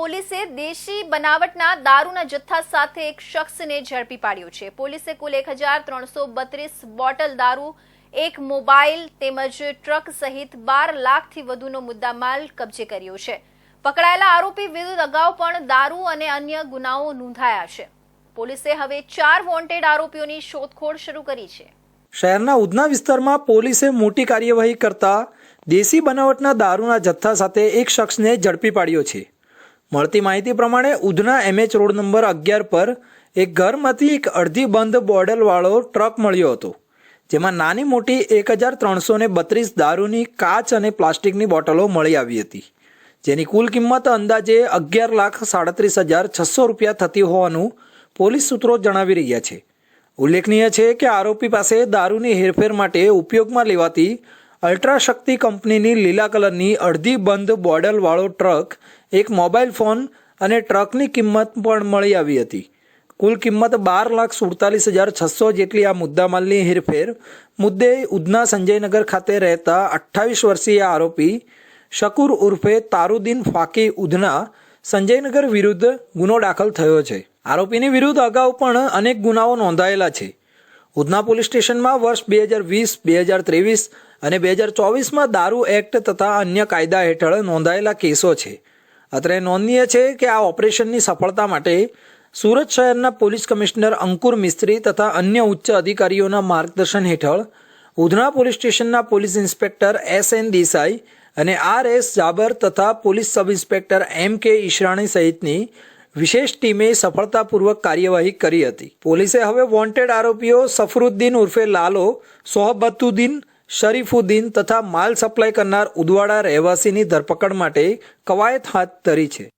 પોલીસે દેશી બનાવટના દારૂના જથ્થા સાથે એક શખ્સને ઝડપી પાડ્યો છે. પોલીસે કુલ એક હજાર ત્રણસો બત્રીસ બોટલ દારૂ, એક મોબાઈલ તેમજ ટ્રક સહિત બાર લાખથી વધુનો મુદ્દામાલ કબજે કર્યો છે. પકડાયેલા આરોપી વિરુદ્ધ અગાઉ પણ દારૂ અને અન્ય ગુનાઓ નોંધાયા છે. પોલીસે હવે ચાર વોન્ટેડ આરોપીઓની શોધખોળ શરૂ કરી છે. શહેરના ઉધના વિસ્તારમાં પોલીસે મોટી કાર્યવાહી કરતા દેશી બનાવટના દારૂના જથ્થા સાથે એક શખ્સને ઝડપી પાડ્યો છે. મળતી માહિતી પ્રમાણે ઉધના એમએચ રોડ નંબર અગિયાર પર એક ઘરમાંથી એક અડધી બંધ બોર્ડલવાળો ટ્રક મળ્યો હતો, જેમાં નાની મોટી એક હજાર ત્રણસો ને બત્રીસ દારૂની કાચ અને પ્લાસ્ટિકની બોટલો મળી આવી હતી. જેની કુલ કિંમત અંદાજે અગિયાર લાખ સાડત્રીસ હજાર છસો રૂપિયા થતી હોવાનું પોલીસ સૂત્રો જણાવી રહ્યા છે. ઉલ્લેખનીય છે કે આરોપી પાસે દારૂની હેરફેર માટે ઉપયોગમાં લેવાતી અલ્ટ્રાશક્તિ કંપનીની લીલા કલરની અડધી બંધ બોડલવાળો ટ્રક, એક મોબાઈલ ફોન અને ટ્રકની કિંમત પણ મળી આવી હતી. કુલ કિંમત બાર લાખ સુડતાલીસ હજાર છસો જેટલી આ મુદ્દામાલની હેરફેર. મુદ્દે ઉધના સંજયનગર ખાતે રહેતા અઠ્ઠાવીસ વર્ષીય આરોપી શકુર ઉર્ફે તારુદ્દીન ફાકી ઉધના સંજયનગર વિરુદ્ધ ગુનો દાખલ થયો છે. આરોપીની વિરુદ્ધ અગાઉ પણ અનેક ગુનાઓ નોંધાયેલા છે. ઉધના પોલીસ સ્ટેશનમાં વર્ષ બે હજાર વીસ, બે હજાર ત્રેવીસ અને બે હજાર ચોવીસમાં દારૂ એક્ટ તથા અન્ય કાયદા હેઠળ નોંધાયેલા કેસો છે. અત્રે નોંધનીય છે કે આ ઓપરેશનની સફળતા માટે સુરત શહેરના પોલીસ કમિશનર અંકુર મિસ્ત્રી તથા અન્ય ઉચ્ચ અધિકારીઓના માર્ગદર્શન હેઠળ ઉધના પોલીસ સ્ટેશનના police inspector S N Desai અને આર એસ જાબર તથા પોલીસ સબ ઇન્સ્પેક્ટર એમ કે ઈશરાણી સહિતની વિશેષ ટીમે સફળતાપૂર્વક કાર્યવાહી કરી હતી. પોલીસે હવે વોન્ટેડ આરોપીઓ સફરુદ્દીન ઉર્ફે લાલો, સોહબતુદ્દીન, શરીફુદ્દીન તથા માલ સપ્લાય કરનાર ઉદવાડા રહેવાસીની ધરપકડ માટે કવાયત હાથ ધરી છે.